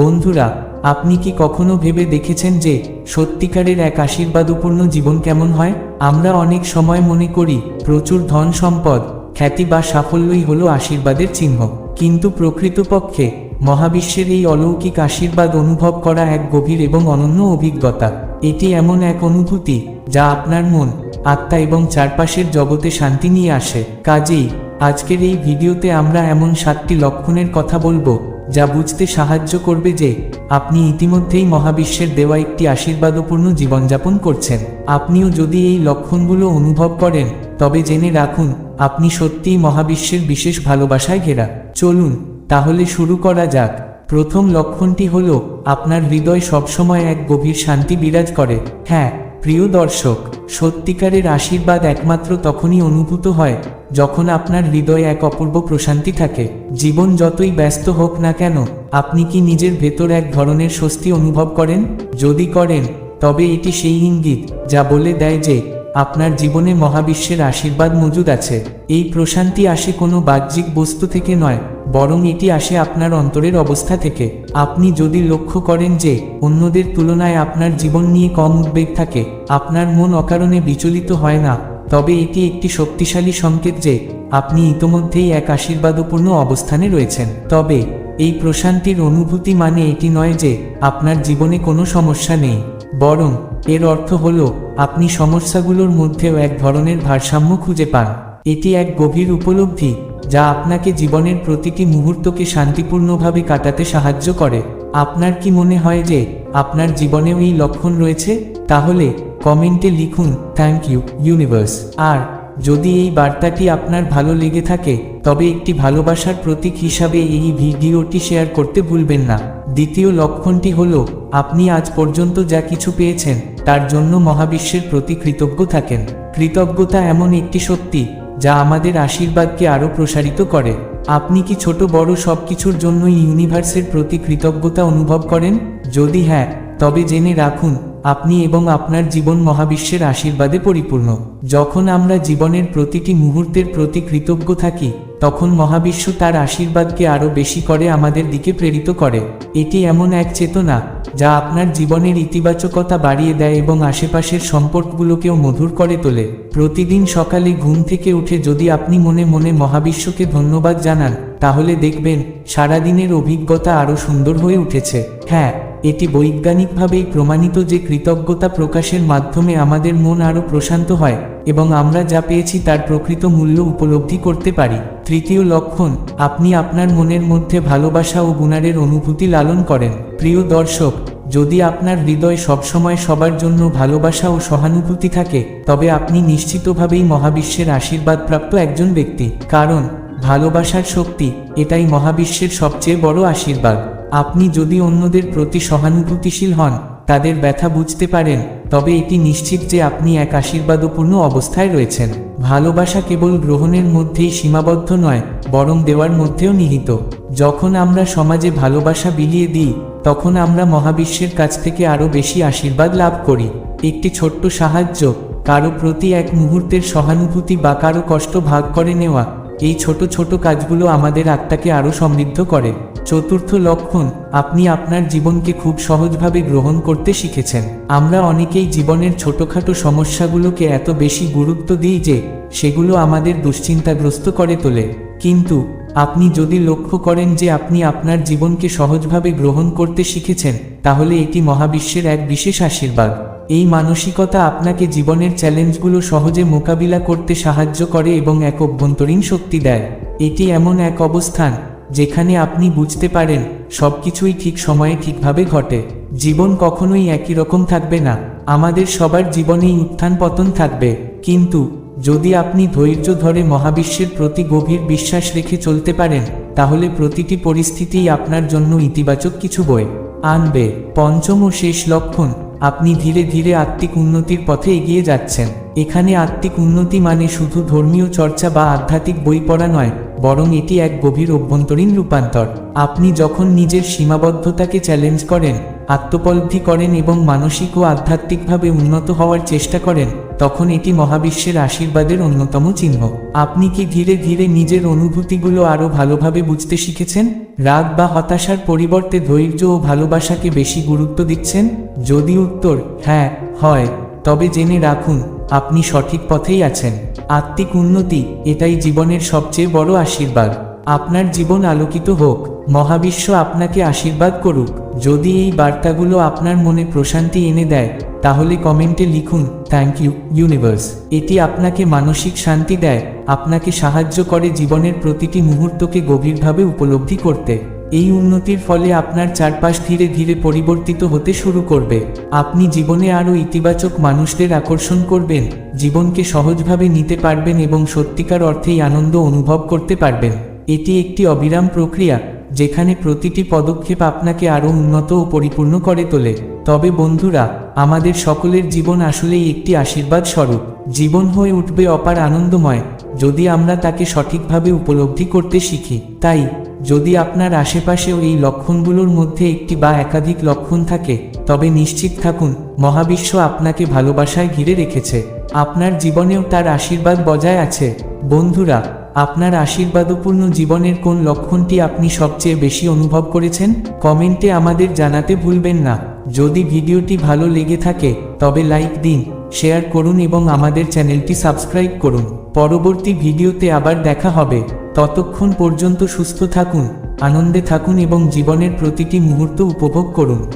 বন্ধুরা, আপনি কি কখনো ভেবে দেখেছেন যে সত্যিকারের এক আশীর্বাদপূর্ণ জীবন কেমন হয়? আমরা অনেক সময় মনে করি, প্রচুর ধন সম্পদ, খ্যাতি বা সাফল্যই হলো আশীর্বাদের চিহ্ন। কিন্তু প্রকৃতপক্ষে, মহাবিশ্বের এই অলৌকিক আশীর্বাদ অনুভব করা এক গভীর এবং অনন্য অভিজ্ঞতা। এটি এমন এক অনুভূতি, যা আপনার মন, আত্মা এবং চারপাশের জগতে শান্তি নিয়ে আসে। কাজেই, আজকের এই ভিডিওতে আমরা এমন সাতটি লক্ষণের কথা বলব যা বুঝতে সাহায্য করবে যে, আপনি ইতিমধ্যেই মহাবিশ্বের দেওয়া একটি আশীর্বাদপূর্ণ জীবনযাপন করছেন। আপনিও যদি এই লক্ষণগুলো অনুভব করেন, তবে জেনে রাখুন, আপনি সত্যিই মহাবিশ্বের বিশেষ ভালোবাসায় ঘেরা। চলুন, তাহলে শুরু করা যাক। প্রথম লক্ষণটি হল, আপনার হৃদয় সবসময় এক গভীর শান্তি বিরাজ করে। হ্যাঁ প্রিয় দর্শক, সত্যিকারের আশীর্বাদ একমাত্র তখনই অনুভূত হয়, যখন আপনার হৃদয়ে এক অপূর্ব প্রশান্তি থাকে। জীবন যতই ব্যস্ত হোক না কেন, আপনি কি নিজের ভেতর এক ধরনের স্বস্তি অনুভব করেন? যদি করেন, তবে এটি সেই ইঙ্গিত যা বলে দেয় যে, আপনার জীবনে মহাবিশ্বের আশীর্বাদ মজুদ আছে। এই প্রশান্তি আসে কোনো বাহ্যিক বস্তু থেকে নয় বরং এটি আসে আপনার অন্তরের অবস্থা থেকে। আপনি যদি লক্ষ্য করেন যে, অন্যদের তুলনায় আপনার জীবন নিয়ে কম উদ্বেগ থাকে, আপনার মন অকারণে বিচলিত হয় না। তবে এটি একটি শক্তিশালী সংকেত যে, আপনি ইতোমধ্যেই এক আশীর্বাদপূর্ণ অবস্থানে রয়েছেন। তবে, এই প্রশান্তির অনুভূতি মানে এটি নয় যে, আপনার জীবনে কোনো সমস্যা নেই। বরং, এর অর্থ হল, আপনি সমস্যাগুলোর মধ্যেও এক ধরনের ভারসাম্য খুঁজে পান। এটি এক গভীর উপলব্ধি যা আপনাকে জীবনের প্রতিটি মুহূর্তকে শান্তিপূর্ণভাবে কাটাতে সাহায্য করে। আপনার কি মনে হয় যে আপনার জীবনেও এই লক্ষণ রয়েছে? তাহলে কমেন্টে লিখুন থ্যাংক ইউ ইউনিভার্স আর যদি এই বার্তাটি আপনার ভালো লেগে থাকে, তবে একটি ভালোবাসার প্রতীক হিসাবে এই ভিডিওটি শেয়ার করতে ভুলবেন না। দ্বিতীয় লক্ষণটি হল, আপনি আজ পর্যন্ত যা কিছু পেয়েছেন, তার জন্য মহাবিশ্বের প্রতি কৃতজ্ঞ থাকেন। কৃতজ্ঞতা এমন একটি সত্যি যা আমাদের আশীর্বাদকে আরও প্রসারিত করে। আপনি কি ছোট, বড় সব কিছুর জন্যই ইউনিভার্সের প্রতি কৃতজ্ঞতা অনুভব করেন? যদি হ্যাঁ তবে জেনে রাখুন, আপনি এবং আপনার জীবন মহাবিশ্বের আশীর্বাদে পরিপূর্ণ। যখন আমরা জীবনের প্রতিটি মুহূর্তের প্রতি কৃতজ্ঞ থাকি তখন মহাবিশ্ব তার আশীর্বাদকে আরও বেশি করে আমাদের দিকে প্রেরিত করে। এটি এমন এক চেতনা, যা আপনার জীবনের ইতিবাচকতা বাড়িয়ে দেয় এবং আশেপাশের সম্পর্কগুলোকেও মধুর করে তোলে। প্রতিদিন সকালে ঘুম থেকে উঠে যদি আপনি মনে মনে মহাবিশ্বকে ধন্যবাদ জানান, তাহলে দেখবেন, সারাদিনের অভিজ্ঞতা আরও সুন্দর হয়ে উঠেছে। হ্যাঁ এটি বৈজ্ঞানিকভাবেই প্রমাণিত যে কৃতজ্ঞতা প্রকাশের মাধ্যমে আমাদের মন আরও প্রশান্ত হয়, এবং আমরা যা পেয়েছি তার প্রকৃত মূল্য উপলব্ধি করতে পারি। তৃতীয় লক্ষণ, আপনি আপনার মনের মধ্যে ভালোবাসা ও গুণারের অনুভূতি লালন করেন। প্রিয় দর্শক, যদি আপনার হৃদয় সবসময় সবার জন্য ভালোবাসা ও সহানুভূতি থাকে, তবে আপনি নিশ্চিতভাবেই মহাবিশ্বের আশীর্বাদপ্রাপ্ত একজন ব্যক্তি। কারণ, ভালোবাসার শক্তি, এটাই মহাবিশ্বের সবচেয়ে বড় আশীর্বাদ। আপনি যদি অন্যদের প্রতি সহানুভূতিশীল হন, তাদের ব্যথা বুঝতে পারেন, তবে এটি নিশ্চিত যে আপনি এক আশীর্বাদপূর্ণ অবস্থায় রয়েছেন। ভালোবাসা কেবল গ্রহণের মধ্যেই সীমাবদ্ধ নয়, বরং দেওয়ার মধ্যেও নিহিত। যখন আমরা সমাজে ভালোবাসা বিলিয়ে দিই, তখন আমরা মহাবিশ্বের কাছ থেকে আরও বেশি আশীর্বাদ লাভ করি। একটি ছোট্ট সাহায্য, কারও প্রতি এক মুহূর্তের সহানুভূতি বা কারও কষ্ট ভাগ করে নেওয়া। এই ছোট ছোট কাজগুলো আমাদের আত্মাকে আরও সমৃদ্ধ করে। চতুর্থ লক্ষণ, আপনি আপনার জীবনকে খুব সহজভাবে গ্রহণ করতে শিখেছেন। আমরা অনেকেই জীবনের ছোটখাটো সমস্যাগুলোকে এত বেশি গুরুত্ব দিই যে, সেগুলো আমাদের দুশ্চিন্তাগ্রস্ত করে তোলে। কিন্তু, আপনি যদি লক্ষ্য করেন যে আপনি আপনার জীবনকে সহজভাবে গ্রহণ করতে শিখেছেন, তাহলে এটি মহাবিশ্বের এক বিশেষ আশীর্বাদ। এই মানসিকতা আপনাকে জীবনের চ্যালেঞ্জগুলো সহজে মোকাবিলা করতে সাহায্য করে এবং এক অভ্যন্তরীণ শক্তি দেয়। এটি এমন এক অবস্থান যেখানে আপনি বুঝতে পারেন, সবকিছুই ঠিক সময়ে ঠিকভাবে ঘটে। জীবন কখনোই একই রকম থাকবে না। আমাদের সবার জীবনেই উত্থান পতন থাকবে। কিন্তু, যদি আপনি ধৈর্য ধরে মহাবিশ্বের প্রতি গভীর বিশ্বাস রেখে চলতে পারেন, তাহলে প্রতিটি পরিস্থিতিই আপনার জন্য ইতিবাচক কিছু বয়ে আনবে, পঞ্চম ও শেষ লক্ষণ, আপনি ধীরে ধীরে আত্মিক উন্নতির পথে এগিয়ে যাচ্ছেন। এখানে আত্মিক উন্নতি মানে শুধু ধর্মীয় চর্চা বা আধ্যাত্মিক বই পড়া নয় বরং এটি এক গভীর অভ্যন্তরীণ রূপান্তর। আপনি যখন নিজের সীমাবদ্ধতাকে চ্যালেঞ্জ করেন আত্মপলব্ধি করেন এবং মানসিক ও আধ্যাত্মিকভাবে উন্নত হওয়ার চেষ্টা করেন, তখন এটি মহাবিশ্বের আশীর্বাদের অন্যতম চিহ্ন। আপনি কি ধীরে ধীরে নিজের অনুভূতিগুলো আরও ভালোভাবে বুঝতে শিখেছেন? রাগ বা হতাশার পরিবর্তে ধৈর্য ও ভালোবাসাকে বেশি গুরুত্ব দিচ্ছেন? যদি উত্তর হ্যাঁ হয়। তবে জেনে রাখুন, আপনি সঠিক পথেই আছেন। আত্মিক উন্নতি, এটাই জীবনের সবচেয়ে বড় আশীর্বাদ। আপনার জীবন আলোকিত হোক, মহাবিশ্ব আপনাকে আশীর্বাদ করুক। যদি এই বার্তাগুলো আপনার মনে প্রশান্তি এনে দেয়, তাহলে কমেন্টে লিখুন থ্যাংক ইউ ইউনিভার্স এটি আপনাকে মানসিক শান্তি দেয়, আপনাকে সাহায্য করে জীবনের প্রতিটি মুহূর্তকে গভীরভাবে উপলব্ধি করতে। এই উন্নতির ফলে আপনার চারপাশ ধীরে ধীরে পরিবর্তিত হতে শুরু করবে। আপনি জীবনে আরও ইতিবাচক মানুষদের আকর্ষণ করবেন, জীবনকে সহজভাবে নিতে পারবেন এবং সত্যিকার অর্থেই আনন্দ অনুভব করতে পারবেন। এটি একটি অবিরাম প্রক্রিয়া। যেখানে প্রতিটি পদক্ষেপ আপনাকে আরও উন্নত ও পরিপূর্ণ করে তোলে। তবে বন্ধুরা, আমাদের সকলের জীবন আসলেই একটি আশীর্বাদ স্বরূপ। জীবন হয়ে উঠবে অপার আনন্দময়। যদি আমরা তাকে সঠিকভাবে উপলব্ধি করতে শিখি, তাই, যদি আপনার আশেপাশেও এই লক্ষণগুলোর মধ্যে একটি বা একাধিক লক্ষণ থাকে, তবে নিশ্চিত থাকুন, মহাবিশ্ব আপনাকে ভালোবাসায় ঘিরে রেখেছে। আপনার জীবনেও তার আশীর্বাদ বজায় আছে। বন্ধুরা আপনার আশীর্বাদপূর্ণ জীবনের কোন লক্ষণটি আপনি সবচেয়ে বেশি অনুভব করেছেন? কমেন্টে আমাদের জানাতে ভুলবেন না। যদি ভিডিওটি ভালো লেগে থাকে, তবে লাইক দিন, শেয়ার করুন এবং আমাদের চ্যানেলটি সাবস্ক্রাইব করুন। পরবর্তী ভিডিওতে আবার দেখা হবে। ততক্ষণ পর্যন্ত সুস্থ থাকুন, আনন্দে থাকুন এবং জীবনের প্রতিটি মুহূর্ত উপভোগ করুন।